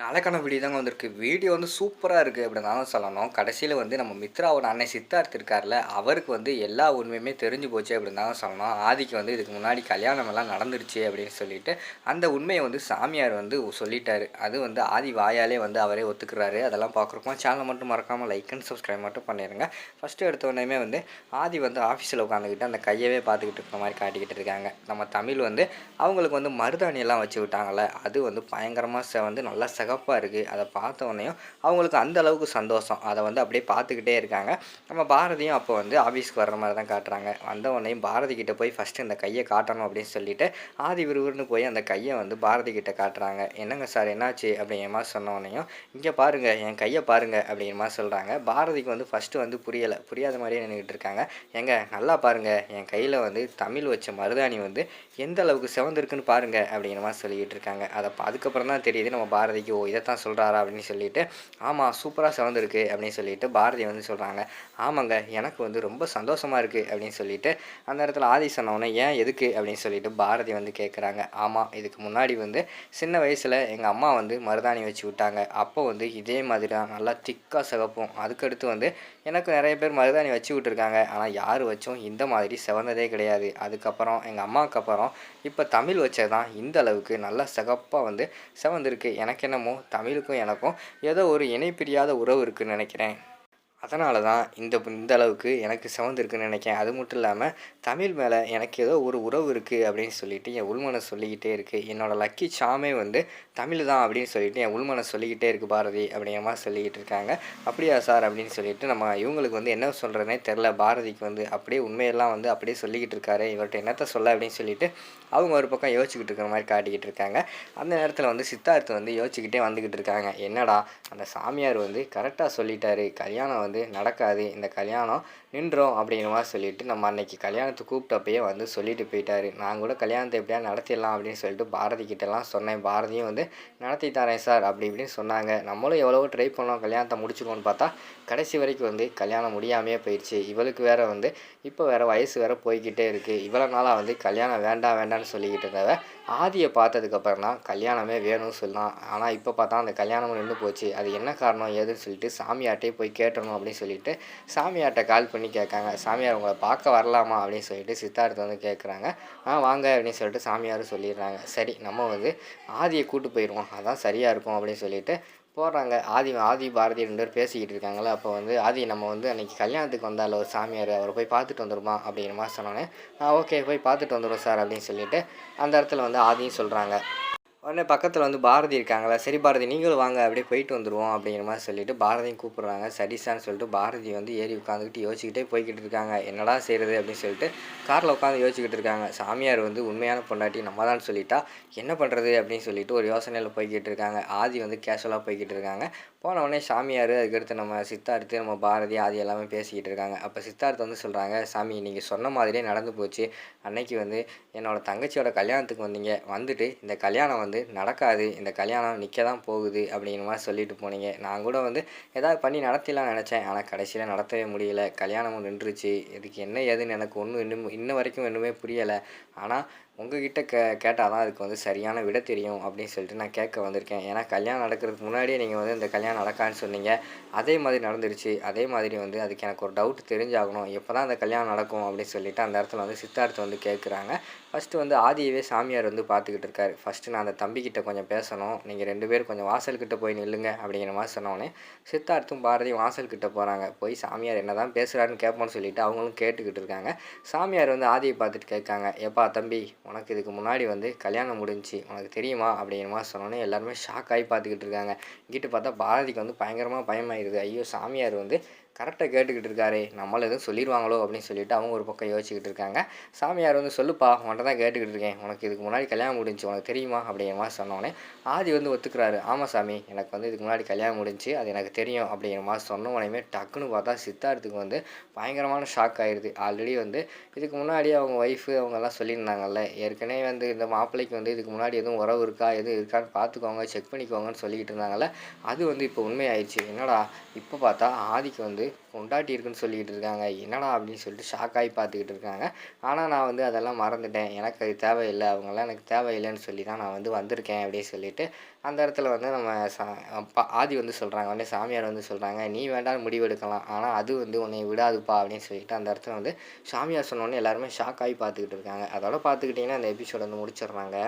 நாளைக்கான வீடியோ தாங்க வந்திருக்கு. வீடியோ வந்து சூப்பராக இருக்குது அப்படின்னு தான் சொல்லணும். கடைசியில் வந்து நம்ம மித்ராவோட அண்ணன் சித்தார்த் இருக்கார்ல அவருக்கு வந்து எல்லா உண்மையுமே தெரிஞ்சு போச்சு அப்படின்னு தான் சொல்லணும். ஆதிக்கு வந்து இதுக்கு முன்னாடி கல்யாணம் எல்லாம் நடந்துருச்சு அப்படின்னு சொல்லிட்டு அந்த உண்மையை வந்து சாமியார் வந்து சொல்லிட்டாரு. அது வந்து ஆதி வாயாலே வந்து அவரே ஒத்துக்கிறாரு. அதெல்லாம் பார்க்குறப்போ சேனலை மட்டும் மறக்காமல் லைக் அண்ட் சப்ஸ்கிரைப் மட்டும் பண்ணிடுங்க ஃபஸ்ட்டு எடுத்த உடனே வந்து ஆதி வந்து ஆஃபீஸில் உட்காந்துக்கிட்டு அந்த கையவே பார்த்துக்கிட்டு இருக்கிற மாதிரி காட்டிக்கிட்டு இருக்காங்க. நம்ம தமிழ் வந்து அவங்களுக்கு வந்து மருதாணி எல்லாம் வச்சு விட்டாங்கல்ல அது வந்து பயங்கரமாக வந்து நல்லா அழகப்பாக இருக்குது அதை பார்த்த உடனேயும் அவங்களுக்கு அந்த அளவுக்கு சந்தோஷம். அதை வந்து அப்படியே பார்த்துக்கிட்டே இருக்காங்க. நம்ம பாரதியும் அப்போ வந்து ஆஃபீஸ்க்கு வர்ற மாதிரி தான் காட்டுறாங்க. வந்த உடனேயும் பாரதி கிட்ட போய் ஃபஸ்ட்டு இந்த கையை காட்டணும் அப்படின்னு சொல்லிட்டு ஆதி விறுவிறுன்னு போய் அந்த கையை வந்து பாரதி கிட்ட காட்டுறாங்க. என்னங்க சார் என்னாச்சு? அப்படிங்கிற மாதிரி சொன்ன இங்கே பாருங்கள் என் கையை பாருங்கள் அப்படிங்கிற மாதிரி சொல்கிறாங்க பாரதிக்கு வந்து ஃபஸ்ட்டு வந்து புரியலை. புரியாத மாதிரியே நின்றுக்கிட்டு இருக்காங்க. எங்க நல்லா பாருங்கள் என் கையில் வந்து தமிழ் வச்ச மருதாணி வந்து எந்த அளவுக்கு சிவந்திருக்குன்னு பாருங்கள் அப்படிங்கிற மாதிரி சொல்லிக்கிட்டு இருக்காங்க. அதை அதுக்கப்புறம் தான் தெரியுது நம்ம பாரதிக்கு இதைத்தான் சொல்கிறாரா அப்படின்னு சொல்லிட்டு ஆமாம் சூப்பராக சிறந்திருக்கு அப்படின்னு சொல்லிட்டு பாரதி வந்து சொல்கிறாங்க ஆமாங்க எனக்கு வந்து ரொம்ப சந்தோஷமாக இருக்குது அப்படின்னு சொல்லிட்டு அந்த இடத்துல ஆதி சொன்னவொன்னே ஏன் எதுக்கு? அப்படின்னு சொல்லிட்டு பாரதி வந்து கேட்குறாங்க ஆமாம் இதுக்கு முன்னாடி வந்து சின்ன வயசில் எங்கள் அம்மா வந்து மருதாணி வச்சு விட்டாங்க. அப்போ வந்து இதே மாதிரி தான் நல்லா திக்காக சிவப்போம். அதுக்கடுத்து வந்து எனக்கு நிறைய பேர் மருதாணி வச்சு விட்டுருக்காங்க. ஆனால் யார் வச்சும் இந்த மாதிரி சிவந்ததே கிடையாது. அதுக்கப்புறம் எங்கள் அம்மாவுக்கு அப்புறம் இப்போ தமிழ் வச்சது தான் இந்த அளவுக்கு நல்லா சிகப்பாக வந்து சிவந்திருக்கு. எனக்கு என்னமோ தமிழுக்கும் எனக்கும் ஏதோ ஒரு இணைப்பிரியாத உறவு இருக்குதுன்னு நினைக்கிறேன். அதனால தான் இந்த இந்த அளவுக்கு எனக்கு சிவந்திருக்குன்னு நினைக்கேன் அது மட்டும் இல்லாமல் தமிழ் மேலே எனக்கு ஏதோ ஒரு உறவு இருக்குது அப்படின்னு சொல்லிட்டு என் உள்மனை சொல்லிக்கிட்டே இருக்குது என்னோட லக்கி சாமே வந்து தமிழ் தான் அப்படின்னு சொல்லிட்டு என் உள்மனை சொல்லிக்கிட்டே இருக்குது பாரதி அப்படிங்கிற மாதிரி சொல்லிக்கிட்டு இருக்காங்க. அப்படியா சார் அப்படின்னு சொல்லிட்டு நம்ம இவங்களுக்கு வந்து என்ன சொல்கிறதுனே தெரில பாரதிக்கு வந்து அப்படியே உண்மையெல்லாம் வந்து அப்படியே சொல்லிக்கிட்டு இருக்காரு. இவர்கிட்ட என்னத்த சொல்ல அப்படின்னு சொல்லிட்டு அவங்க ஒரு பக்கம் யோசிச்சுக்கிட்டு இருக்கிற மாதிரி காட்டிக்கிட்டு இருக்காங்க. அந்த நேரத்தில் வந்து சித்தார்த்து வந்து யோசிச்சுக்கிட்டே வந்துக்கிட்டு இருக்காங்க. என்னடா அந்த சாமியார் வந்து கரெக்டாக சொல்லிட்டாரு. கல்யாணம் வந்து நடக்காது. இந்த கல்யாணம் நின்றோம் அப்படிங்கிற மாதிரி சொல்லிட்டு நம்ம அன்னைக்கு கல்யாணத்தை கூப்பிட்டப்பயே வந்து சொல்லிட்டு போயிட்டாரு. நான் கூட கல்யாணத்தை எப்படியா நடத்திடலாம் அப்படின்னு சொல்லிட்டு பாரதி கிட்டலாம் சொன்னேன். பாரதியும் வந்து நடத்தி தரேன் சார் அப்படி இப்படின்னு சொன்னாங்க. நம்மளும் எவ்வளவோ ட்ரை பண்ணோம். கல்யாணத்தை முடிச்சுக்கோன்னு பார்த்தா கடைசி வரைக்கும் வந்து கல்யாணம் முடியாமையே போயிடுச்சு. இவளுக்கு வேற வந்து இப்போ வேற வயசு வேற போய்கிட்டே இருக்குது இவ்வளோ நாளாக வந்து கல்யாணம் வேண்டாம் வேண்டாம்னு சொல்லிக்கிட்டு இருந்தவ ஆதியை பார்த்ததுக்கப்புறம் தான் கல்யாணமே வேணும்னு சொல்லலாம் ஆனால் இப்போ பார்த்தா அந்த கல்யாணமும் நின்று போச்சு. அது என்ன காரணம் ஏதுன்னு சொல்லிட்டு சாமியார்ட்டே போய் கேட்டணும் அப்படின்னு சொல்லிட்டு சாமியார்ட்ட கால் பண்ணி கேட்காங்க. சாமியார் உங்களை பார்க்க வரலாமா? அப்படின்னு சொல்லிட்டு சித்தார்த்த வந்து கேட்குறாங்க. ஆ வாங்க அப்படின்னு சொல்லிட்டு சாமியார் சொல்லிடுறாங்க. சரி நம்ம வந்து ஆதியை கூட்டு போயிடுவோம் அதான் சரியாக இருக்கும் அப்படின்னு சொல்லிட்டு போடுறாங்க. ஆதி ஆதி பாரதி ரெண்டு பேர் பேசிக்கிட்டு இருக்காங்களே அப்போ வந்து ஆதி நம்ம வந்து அன்னைக்கு கல்யாணத்துக்கு வந்தால ஒரு சாமியார் அவரை போய் பார்த்துட்டு வந்துருமா? அப்படிங்கிற மாதிரி சொன்னோன்னே ஓகே போய் பார்த்துட்டு வந்துடுவோம் சார் அப்படின்னு சொல்லிட்டு அந்த இடத்துல வந்து ஆதியும் சொல்கிறாங்க உடனே பக்கத்தில் வந்து பாரதி இருக்காங்களா? சரி பாரதி நீங்களும் வாங்க அப்படியே போயிட்டு வந்துடுவோம் அப்படிங்கிற மாதிரி சொல்லிட்டு பாரதியும் கூப்பிட்றாங்க. சரிசான்னு சொல்லிட்டு பாரதி வந்து ஏறி உட்காந்துக்கிட்டு யோசிச்சுக்கிட்டே போய்கிட்டு இருக்காங்க. என்னடா செய்கிறது அப்படின்னு சொல்லிட்டு காரில் உட்காந்து யோசிச்சுக்கிட்டு இருக்காங்க. சாமியார் வந்து உண்மையான பொண்டாட்டி நம்ம தான் சொல்லிட்டா என்ன பண்ணுறது அப்படின்னு சொல்லிட்டு ஒரு யோசனையில் போய்கிட்டு இருக்காங்க. ஆதி வந்து கேஷுவலாக போய்கிட்டு இருக்காங்க. போன உடனே சாமியார் அதுக்கடுத்து நம்ம சித்தார்த்து நம்ம பாரதி ஆதி எல்லாமே பேசிக்கிட்டு இருக்காங்க. அப்போ சித்தார்த்து வந்து சொல்கிறாங்க சாமி நீங்கள் சொன்ன மாதிரியே நடந்து போச்சு. அன்னைக்கு வந்து என்னோடய தங்கச்சியோட கல்யாணத்துக்கு வந்தீங்க. வந்துட்டு இந்த கல்யாணம் வந்து நடக்காது இந்த கல்யாணம் நிற்க தான் போகுது அப்படிங்கிற மாதிரி சொல்லிட்டு போனீங்க. நான் கூட வந்து ஏதாவது பண்ணி நடத்திடலாம் நினச்சேன். ஆனால் கடைசியில் நடத்தவே முடியல. கல்யாணமும் நின்றுச்சு. இதுக்கு என்ன ஏதுன்னு எனக்கு ஒன்றும் இன்னும் இன்ன வரைக்கும் ஒன்றுமே புரியலை. ஆனால் உங்ககிட்ட கே கேட்டால் தான் அதுக்கு வந்து சரியான விட தெரியும் அப்படின்னு சொல்லிட்டு நான் கேட்க வந்திருக்கேன். ஏன்னா கல்யாணம் நடக்கிறதுக்கு முன்னாடியே நீங்கள் வந்து இந்த கல்யாணம் நடக்கான்னு சொன்னீங்க. அதே மாதிரி நடந்துருச்சு. அதே மாதிரி வந்து அதுக்கு எனக்கு ஒரு டவுட் தெரிஞ்சாகணும். எப்போ தான் அந்த கல்யாணம் நடக்கும் அப்படின்னு சொல்லிட்டு அந்த இடத்துல வந்து சித்தார்த்தை வந்து கேட்குறாங்க. ஃபஸ்ட்டு வந்து ஆதியவே சாமியார் வந்து பார்த்துக்கிட்டு இருக்காரு. ஃபஸ்ட்டு நான் அந்த தம்பிக்கிட்ட கொஞ்சம் பேசணும். நீங்கள் ரெண்டு பேரும் கொஞ்சம் வாசல்கிட்ட போய் நில்லுங்க அப்படிங்கிற மாதிரி சொன்னோடனே சித்தார்த்தும் பாரதியும் வாசல்கிட்ட போகிறாங்க போய் சாமியார் என்ன தான் பேசுகிறாருன்னு கேட்போன்னு சொல்லிட்டு அவங்களும் கேட்டுக்கிட்டு இருக்காங்க. சாமியார் வந்து ஆதியை பார்த்துட்டு கேட்காங்க. எப்பா தம்பி உனக்கு இதுக்கு முன்னாடி வந்து கல்யாணம் முடிஞ்சுச்சு உனக்கு தெரியுமா அப்படிங்கிற மாதிரி சொன்னோன்னே எல்லாருமே ஷாக் ஆகி பார்த்துக்கிட்டு இருக்காங்க. இங்கிட்டு பார்த்தா பாரதிக்கு வந்து பயங்கரமாக பயமாயிருது. ஐயோ சாமியார் வந்து கரெக்டாக கேட்டுக்கிட்டு இருக்காரே நம்மள எதுவும் சொல்லிடுவாங்களோ அப்படின்னு சொல்லிட்டு அவங்க ஒரு பக்கம் யோசிச்சுக்கிட்டு இருக்காங்க. சாமியார் வந்து சொல்லுப்பா உன்ட்ட தான் கேட்டுக்கிட்டு இருக்கேன். உனக்கு இதுக்கு முன்னாடி கல்யாணம் முடிஞ்சு உனக்கு தெரியுமா? அப்படிங்கிற மாதிரி சொன்னோடனே ஆதி வந்து ஒத்துக்கிறாரு. ஆமாம் சாமி எனக்கு வந்து இதுக்கு முன்னாடி கல்யாணம் முடிஞ்சு அது எனக்கு தெரியும். அப்படிங்கிற மாதிரி சொன்ன உடனே டக்குன்னு பார்த்தா சித்தார்த்துக்கு வந்து பயங்கரமான ஷாக் ஆயிடுது ஆல்ரெடி வந்து இதுக்கு முன்னாடி அவங்க ஒய்ஃபு அவங்கெல்லாம் சொல்லியிருந்தாங்கல்ல ஏற்கனவே வந்து இந்த மாப்பிள்ளைக்கு வந்து இதுக்கு முன்னாடி எதுவும் உறவு இருக்கா எதுவும் இருக்கான்னு பார்த்துக்கோங்க செக் பண்ணிக்கோங்கன்னு சொல்லிக்கிட்டு இருந்தாங்கல்ல அது வந்து இப்போ உண்மையாயிடுச்சு என்னடா இப்போ பார்த்தா ஆதிக்கு வந்து வந்து பொண்டாட்டி இருக்குன்னு சொல்லிக்கிட்டு இருக்காங்க. என்னடா அப்படின்னு சொல்லிட்டு ஷாக் ஆகி பார்த்துக்கிட்டு இருக்காங்க. ஆனால் நான் வந்து அதெல்லாம் மறந்துட்டேன். எனக்கு அது தேவையில்லை. அவங்கெல்லாம் எனக்கு தேவையில்லைன்னு சொல்லி தான் நான் வந்து வந்திருக்கேன் அப்படின்னு சொல்லிட்டு அந்த இடத்துல வந்து நம்ம சா ஆதி வந்து சொல்கிறாங்க உடனே சாமியார் வந்து சொல்கிறாங்க நீ வேண்டாம் முடிவெடுக்கலாம். ஆனால் அது வந்து உன்னை விடாதுப்பா அப்படின்னு சொல்லிட்டு அந்த இடத்துல வந்து சாமியார் சொன்னோன்னே எல்லாருமே ஷாக் ஆகி பார்த்துக்கிட்டு இருக்காங்க. அதோட பார்த்துக்கிட்டிங்கன்னா அந்த எபிசோட வந்து முடிச்சிடுறாங்க.